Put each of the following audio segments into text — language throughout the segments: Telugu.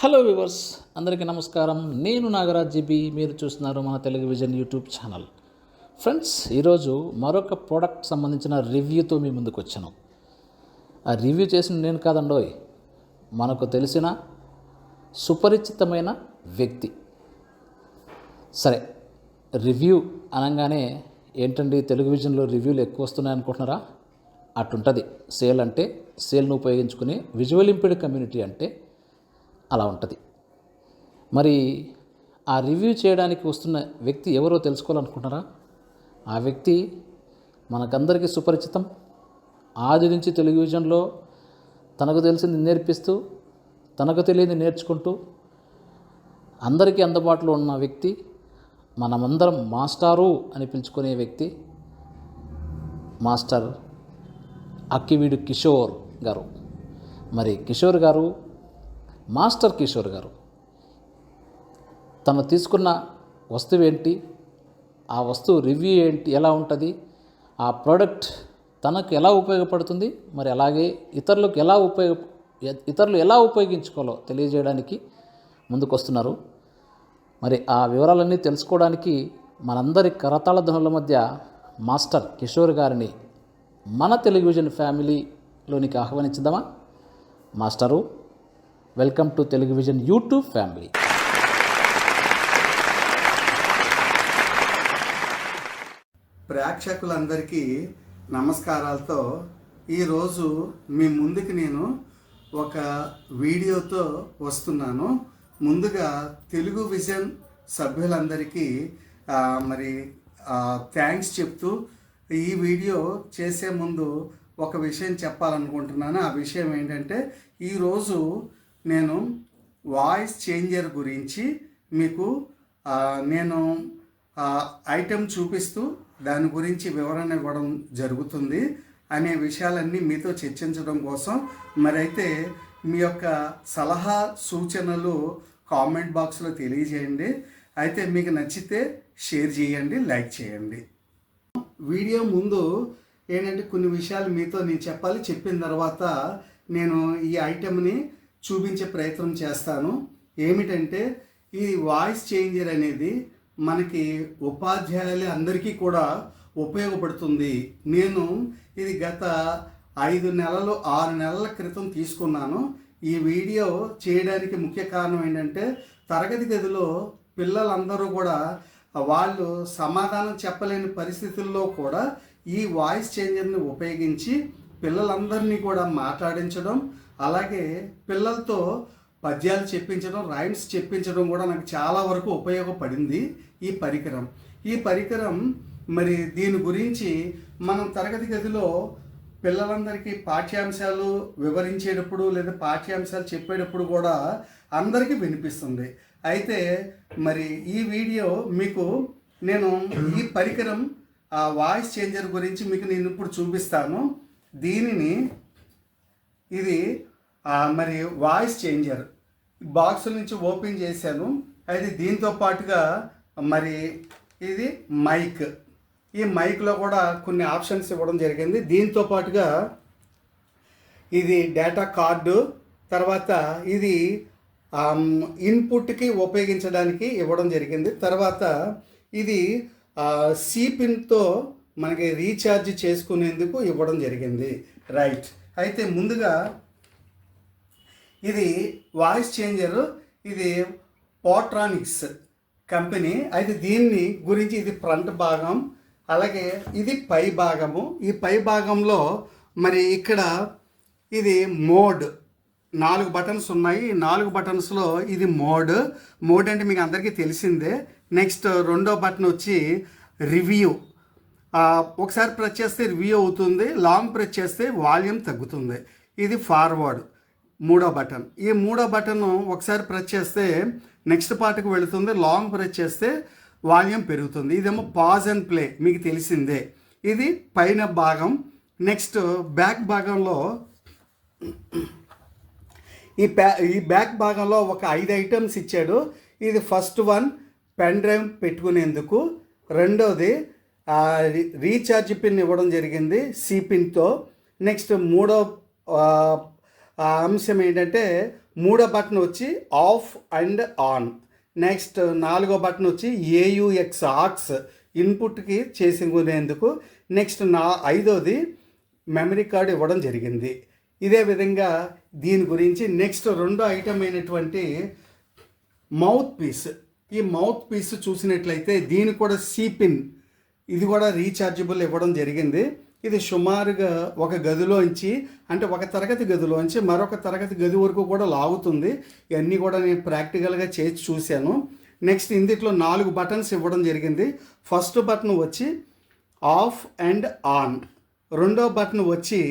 హలో వివర్స్ అందరికీ నమస్కారం. నేను నాగరాజ్ జీబీ. మీరు చూస్తున్నారు మన Telugu vision YouTube channel. Friends ఈరోజు మరొక ప్రోడక్ట్ సంబంధించిన రివ్యూతో మీ ముందుకు వచ్చాను. ఆ రివ్యూ చేసిన నేను కాదండోయ్ మనకు తెలిసిన సుపరిచితమైన వ్యక్తి. సరే రివ్యూ అనగానే ఏంటండి తెలుగు విజన్లో రివ్యూలు ఎక్కువ వస్తున్నాయి అనుకుంటున్నారా? అటుంటుంది. సేల్ అంటే సేల్ను ఉపయోగించుకునే విజువల్ ఇంపెడ్ కమ్యూనిటీ అంటే అలా ఉంటుంది. మరి ఆ రివ్యూ చేయడానికి వస్తున్న వ్యక్తి ఎవరో తెలుసుకోవాలనుకుంటున్నారా? ఆ వ్యక్తి మనకందరికీ సుపరిచితం. ఆది నుంచి తెలుగు తనకు తెలిసింది నేర్పిస్తూ తనకు తెలియని నేర్చుకుంటూ అందరికీ అందుబాటులో ఉన్న వ్యక్తి మనమందరం మాస్టారు అని పిలుచుకునే వ్యక్తి మాస్టర్ అక్కివీడు కిషోర్ గారు. మరి కిషోర్ గారు మాస్టర్ కిషోర్ గారు తను తీసుకున్న వస్తువు ఏంటి ఆ వస్తువు రివ్యూ ఏంటి ఎలా ఉంటుంది ఆ ప్రోడక్ట్ తనకు ఎలా ఉపయోగపడుతుంది మరి అలాగే ఇతరులకు ఎలా ఉపయోగ ఇతరులు ఎలా ఉపయోగించుకోవాలో తెలియజేయడానికి ముందుకు వస్తున్నారు మరి ఆ వివరాలన్నీ తెలుసుకోవడానికి మనందరి కరతాళ ధ్వనుల మధ్య మాస్టర్ కిషోర్ గారిని మన టెలివిజన్ ఫ్యామిలీలోనికి ఆహ్వానించుదామా master welcome to Telugu vision YouTube family. ప్రేక్షకులందరికీ నమస్కారాలతో ఈరోజు మీ ముందుకు నేను ఒక వీడియోతో వస్తున్నాను. ముందుగా తెలుగు విజన్ సభ్యులందరికీ మరి థ్యాంక్స్ చెప్తూ ఈ వీడియో చేసే ముందు ఒక విషయం చెప్పాలనుకుంటున్నాను. ఆ విషయం ఏంటంటే ఈరోజు నేను వాయిస్ చేంజర్ గురించి మీకు నేను ఐటెం చూపిస్తూ దాని గురించి వివరణ ఇవ్వడం జరుగుతుంది అనే విషయాలన్నీ మీతో చర్చించడం కోసం. మరైతే మీ యొక్క సలహా సూచనలు కామెంట్ బాక్స్లో తెలియజేయండి. అయితే మీకు నచ్చితే షేర్ చేయండి లైక్ చేయండి. వీడియో ముందు ఏంటంటే కొన్ని విషయాలు మీతో నేను చెప్పాలి. చెప్పిన తర్వాత నేను ఈ ఐటెంని చూపించే ప్రయత్నం చేస్తాను. ఏమిటంటే ఈ వాయిస్ చేంజర్ అనేది మనకి ఉపాధ్యాయులు అందరికీ కూడా ఉపయోగపడుతుంది. నేను ఇది గత ఐదు నెలలు ఆరు నెలల క్రితం తీసుకున్నాను. ఈ వీడియో చేయడానికి ముఖ్య కారణం ఏంటంటే తరగతి గదిలో పిల్లలందరూ కూడా వాళ్ళు సమాధానం చెప్పలేని పరిస్థితుల్లో కూడా ఈ వాయిస్ చేంజర్ని ఉపయోగించి పిల్లలందరినీ కూడా మాట్లాడించడం అలాగే పిల్లలతో పద్యాలు చెప్పించడం రైమ్స్ చెప్పించడం కూడా నాకు చాలా వరకు ఉపయోగపడింది ఈ పరికరం. ఈ పరికరం మరి దీని గురించి మనం తరగతి గదిలో పిల్లలందరికీ పాఠ్యాంశాలు వివరించేటప్పుడు లేదా పాఠ్యాంశాలు చెప్పేటప్పుడు కూడా అందరికీ వినిపిస్తుంది. అయితే మరి ఈ వీడియో మీకు నేను ఈ పరికరం ఆ వాయిస్ చేంజర్ గురించి మీకు నేను ఇప్పుడు చూపిస్తాను. దీనిని ఇది మరి వాయిస్ చేంజర్. బాక్స్ నుంచి ఓపెన్ చేశాను. అయితే దీంతో పాటుగా మరి ఇది మైక్. ఈ మైక్లో కూడా కొన్ని ఆప్షన్స్ ఇవ్వడం జరిగింది. దీంతో పాటుగా ఇది డేటా కార్డు తర్వాత ఇది ఇన్పుట్కి ఉపయోగించడానికి ఇవ్వడం జరిగింది. తర్వాత ఇది ఆ, మనకి రీఛార్జ్ చేసుకునేందుకు ఇవ్వడం జరిగింది. రైట్. అయితే ముందుగా ఇది వాయిస్ చేంజర్ ఇది పోట్రానిక్స్ కంపెనీ. అయితే దీన్ని గురించి ఇది ఫ్రంట్ భాగం అలాగే ఇది పై భాగము. ఈ పై భాగంలో మరి ఇక్కడ ఇది మోడ్. నాలుగు బటన్స్ ఉన్నాయి. నాలుగు బటన్స్లో ఇది మోడ్. మోడ్ అంటే మీకు అందరికీ తెలిసిందే. నెక్స్ట్ రెండో బటన్ వచ్చి రివ్యూ. ఒకసారి ప్రెస్ చేస్తే రివ్యూ అవుతుంది లాంగ్ ప్రెస్ చేస్తే వాల్యూమ్ తగ్గుతుంది. ఇది ఫార్వర్డ్ మూడో బటన్ ఈ మూడో బటన్ ఒకసారి ప్రెస్ చేస్తే నెక్స్ట్ పార్ట్కి వెళుతుంది లాంగ్ ప్రెస్ చేస్తే వాల్యూమ్ పెరుగుతుంది. ఇదేమో పాజ్ అండ్ ప్లే మీకు తెలిసిందే. ఇది పైన భాగం నెక్స్ట్ బ్యాక్ భాగంలో ఈ ప్యా ఈ బ్యాక్ భాగంలో ఒక ఐదు ఐటమ్స్ ఇచ్చాడు. ఇది ఫస్ట్ వన్ పెన్ డ్రైవ్ పెట్టుకునేందుకు. రెండోది రీఛార్జ్ పిన్ ఇవ్వడం జరిగింది సి పిన్తో. నెక్స్ట్ మూడో అంశం ఏంటంటే మూడో బటన్ వచ్చి ఆఫ్ అండ్ ఆన్. నెక్స్ట్ నాలుగో బటన్ వచ్చి ఏయుఎక్స్ ఆక్స్ ఇన్పుట్కి చేసుకునేందుకు నెక్స్ట్ నా ఐదోది మెమరీ కార్డు ఇవ్వడం జరిగింది. ఇదే విధంగా దీని గురించి నెక్స్ట్ రెండో ఐటమ్ అయినటువంటి మౌత్ పీస్ ఈ మౌత్ పీస్ చూసినట్లయితే దీని కూడా సిపిన్ ఇది కూడా రీఛార్జబుల్ ఇవ్వడం జరిగింది. ఇది సుమారుగా ఒక గదిలోంచి అంటే ఒక తరగతి గదిలోంచి మరొక తరగతి గది వరకు కూడా లాగుతుంది. ఇవన్నీ కూడా నేను ప్రాక్టికల్గా చేసి చూశాను. నెక్స్ట్ ఇందిట్లో నాలుగు బటన్స్ ఇవ్వడం జరిగింది. ఫస్ట్ బటన్ వచ్చి ఆఫ్ అండ్ ఆన్. రెండో బటన్ వచ్చి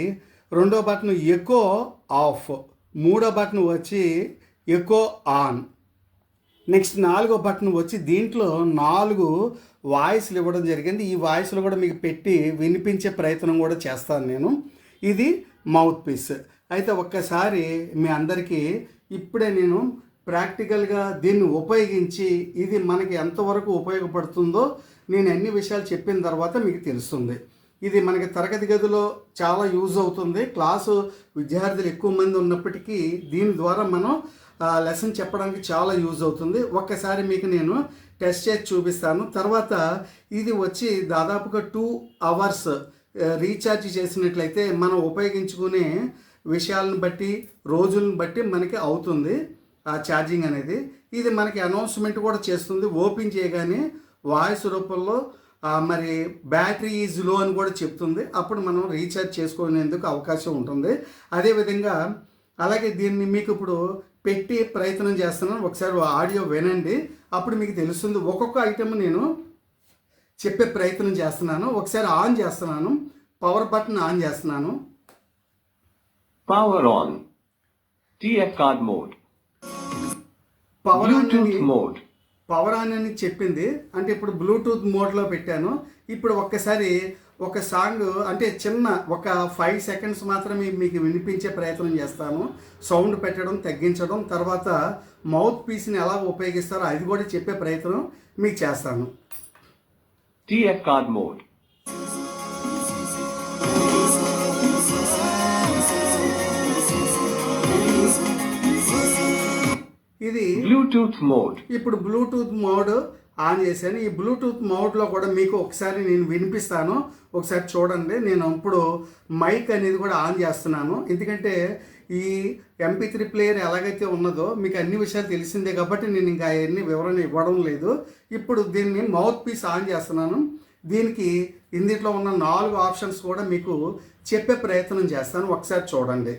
రెండో బటన్ ఎకో ఆఫ్. మూడో బటన్ వచ్చి ఎకో ఆన్. నెక్స్ట్ నాలుగో బటన్ వచ్చి దీంట్లో నాలుగు వాయిస్లు ఇవ్వడం జరిగింది. ఈ వాయిస్లు కూడా మీకు పెట్టి వినిపించే ప్రయత్నం కూడా చేస్తాను నేను. ఇది మౌత్ పీస్ అయితే ఒక్కసారి మీ అందరికీ ఇప్పుడే నేను ప్రాక్టికల్గా దీన్ని ఉపయోగించి ఇది మనకి ఎంతవరకు ఉపయోగపడుతుందో నేను అన్ని విషయాలు చెప్పిన తర్వాత మీకు తెలుస్తుంది. ఇది మనకి తరగతి గదిలో చాలా యూజ్ అవుతుంది. క్లాసు విద్యార్థులు ఎక్కువ మంది ఉన్నప్పటికీ దీని ద్వారా మనం లెసన్ చెప్పడానికి చాలా యూజ్ అవుతుంది. ఒక్కసారి మీకు నేను టెస్ట్ చేసి చూపిస్తాను. తర్వాత ఇది వచ్చి దాదాపుగా టూ అవర్స్ రీఛార్జ్ చేసినట్లయితే మనం ఉపయోగించుకునే విషయాలను బట్టి రోజులను బట్టి మనకి అవుతుంది ఆ ఛార్జింగ్ అనేది. ఇది మనకి అనౌన్స్మెంట్ కూడా చేస్తుంది. ఓపెన్ చేయగానే వాయిస్ రూపంలో మరి బ్యాటరీ ఈజ్లో అని కూడా చెప్తుంది. అప్పుడు మనం రీఛార్జ్ చేసుకునేందుకు అవకాశం ఉంటుంది. అదేవిధంగా అలాగే దీన్ని మీకు ఇప్పుడు పెట్టి ప్రయత్నం చేస్తున్నాను. ఒకసారి ఆడియో వినండి. అప్పుడు మీకు తెలుస్తుంది. ఒక్కొక్క ఐటెం నేను చెప్పే ప్రయత్నం చేస్తున్నాను. ఒకసారి ఆన్ చేస్తున్నాను. పవర్ బటన్ ఆన్ చేస్తున్నాను. Power on. TF card mode. Power on mode. Power on అని చెప్పింది. అంటే ఇప్పుడు బ్లూటూత్ మోడ్లో పెట్టాను. ఇప్పుడు ఒక్కసారి ఒక సాంగ్ అంటే చిన్న ఒక ఫైవ్ సెకండ్స్ మాత్రమే మీకు వినిపించే ప్రయత్నం చేస్తాను సౌండ్ పెట్టడం తగ్గించడం తర్వాత మౌత్ పీస్ని ఎలా ఉపయోగిస్తారో అది కూడా చెప్పే ప్రయత్నం మీకు చేస్తాను card mode. ఇది Bluetooth mode. ఇప్పుడు బ్లూటూత్ మోడ్ ఆన్ చేశాను. ఈ బ్లూటూత్ మౌడ్లో కూడా మీకు ఒకసారి నేను వినిపిస్తాను. ఒకసారి చూడండి. నేను ఇప్పుడు మైక్ అనేది కూడా ఆన్ చేస్తున్నాను. ఎందుకంటే ఈ ఎంపీ త్రీ ప్లేయర్ ఎలాగైతే ఉన్నదో మీకు అన్ని విషయాలు తెలిసిందే కాబట్టి నేను ఇంకా అవన్నీ వివరణ ఇవ్వడం లేదు. ఇప్పుడు దీన్ని మౌత్ పీస్ ఆన్ చేస్తున్నాను. దీనికి ఇందిట్లో ఉన్న నాలుగు ఆప్షన్స్ కూడా మీకు చెప్పే ప్రయత్నం చేస్తాను. ఒకసారి చూడండి.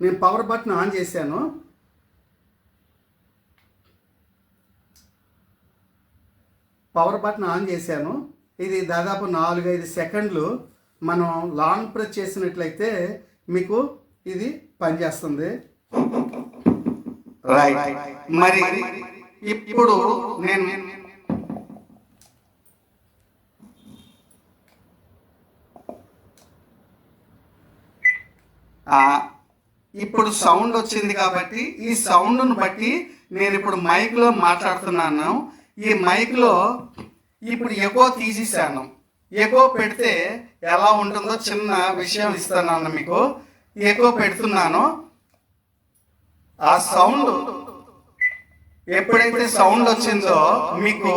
నేను పవర్ బటన్ ఆన్ చేశాను. పవర్ బటన్ ఆన్ చేశాను. ఇది దాదాపు నాలుగైదు సెకండ్లు మనం లాంగ్ ప్రెస్ చేసినట్లయితే మీకు ఇది పనిచేస్తుంది. రైట్ మరి ఇప్పుడు నేను ఇప్పుడు సౌండ్ వచ్చింది కాబట్టి ఈ సౌండ్ను బట్టి నేను ఇప్పుడు మైక్లో మాట్లాడుతున్నాను. ఈ మైక్లో ఇప్పుడు ఎకో తీసేసాను ఎకో పెడితే ఎలా ఉంటుందో చిన్న విషయం ఇస్తాను మీకు. ఎకో పెడుతున్నాను. ఆ సౌండ్ ఎప్పుడైతే సౌండ్ వచ్చిందో మీకు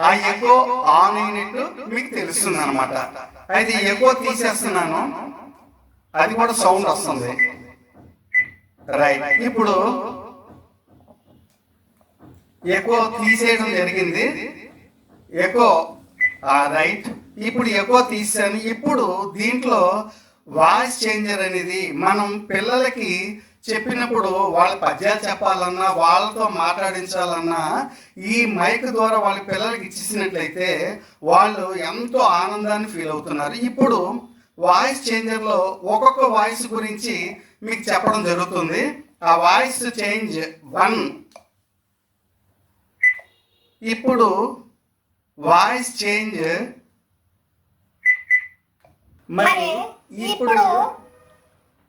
ఆ ఎకో ఆన్ అయినట్టు మీకు తెలుస్తుంది అనమాట అయితే ఎకో తీసేస్తున్నాను. అది కూడా సౌండ్ వస్తుంది. రైట్. ఇప్పుడు ఎక్కువ తీసేయడం జరిగింది. ఎక్కువ రైట్. ఇప్పుడు ఎక్కువ తీసాను ఇప్పుడు దీంట్లో వాయిస్ చేంజర్ అనేది మనం పిల్లలకి చెప్పినప్పుడు వాళ్ళ పద్యాలు చెప్పాలన్నా వాళ్ళతో మాట్లాడించాలన్నా ఈ మైక్ ద్వారా వాళ్ళ పిల్లలకి ఇచ్చేసినట్లయితే వాళ్ళు ఎంతో ఆనందాన్ని ఫీల్ అవుతున్నారు. ఇప్పుడు వాయిస్ చేంజర్లో ఒక్కొక్క వాయిస్ గురించి మీకు చెప్పడం జరుగుతుంది. ఆ వాయిస్ చేంజ్ వన్. ఇప్పుడు వాయిస్ చేంజ్. మరి ఇప్పుడు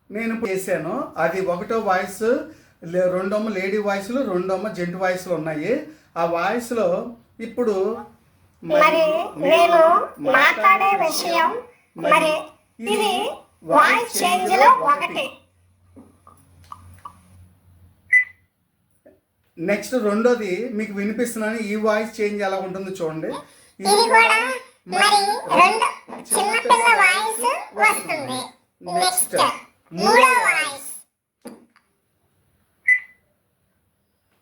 నేను చేశాను. అది ఒకటో వాయిస్ రెండోమ లేడీ వాయిస్లు రెండోమ జెంట్ వాయిస్లు ఉన్నాయి. ఆ వాయిస్లో ఇప్పుడు మరి నేను మాట్లాడే విషయం మరి ఇది వాయిస్ చేంజ్లో ఒకటి. నెక్స్ట్ రెండోది మీకు వినిపిస్తున్నాను ఈ వాయిస్ చేంజ్ ఎలా ఉంటుందో చూడండి. ఇది కూడా మరి రెండు చిన్నపిల్ల వాయిస్ వస్తుంది. నెక్స్ట్ మూడో వాయిస్.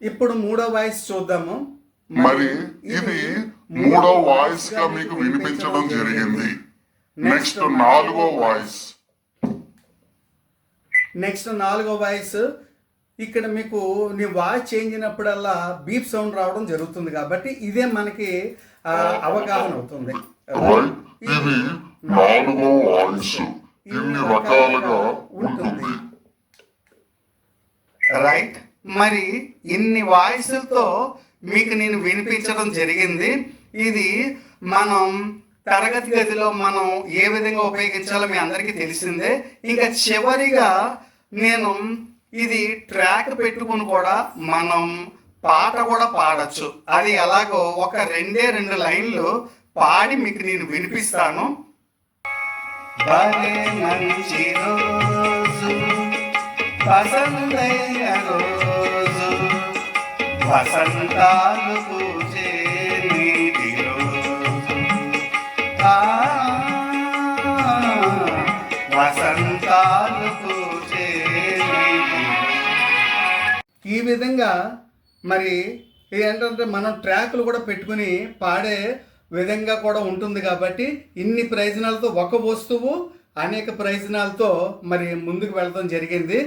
ఇప్పుడు మూడో వాయిస్ చూద్దాము. మరి ఇది మూడో వాయిస్గా మీకు వినిపించడం జరిగింది. నెక్స్ట్ నాలుగో వాయిస్. నెక్స్ట్ నాలుగో వాయిస్ ఇక్కడ మీకు నీ వాయిస్ చేంజ్ అయినప్పుడల్లా బీప్ సౌండ్ రావడం జరుగుతుంది కాబట్టి ఇదే మనకి ఆ, అవగాహన అవుతుంది. రైట్ ఇది నాలుగో వాయిస్ ఇన్ని రకాలుగా ఉంటుంది? రైట్ మరి ఇన్ని వాయిస్లతో మీకు నేను వినిపించడం జరిగింది. ఇది మనం తరగతి గదిలో మనం ఏ విధంగా ఉపయోగించాలో మీ అందరికీ తెలిసిందే. ఇంకా చివరిగా నేను ఇది ట్రాక్ పెట్టుకుని కూడా మనం పాట కూడా పాడచ్చు. అది ఎలాగో ఒక రెండే రెండు లైన్లు పాడి మీకు నేను వినిపిస్తాను. భలే మంచి రోజు వసంతైన రోజు వసంతాలు పూజే నీటి రోజు. వసంతాలు ఈ విధంగా మరి ఏంటంటే మనం ట్రాక్లు కూడా పెట్టుకుని పాడే విధంగా కూడా ఉంటుంది కాబట్టి ఇన్ని ప్రయోజనాలతో ఒక వస్తువు అనేక ప్రయోజనాలతో మరి ముందుకు వెళ్ళడం జరిగింది.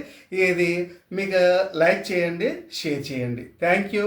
ఇది మీకు లైక్ చేయండి షేర్ చేయండి. Thank you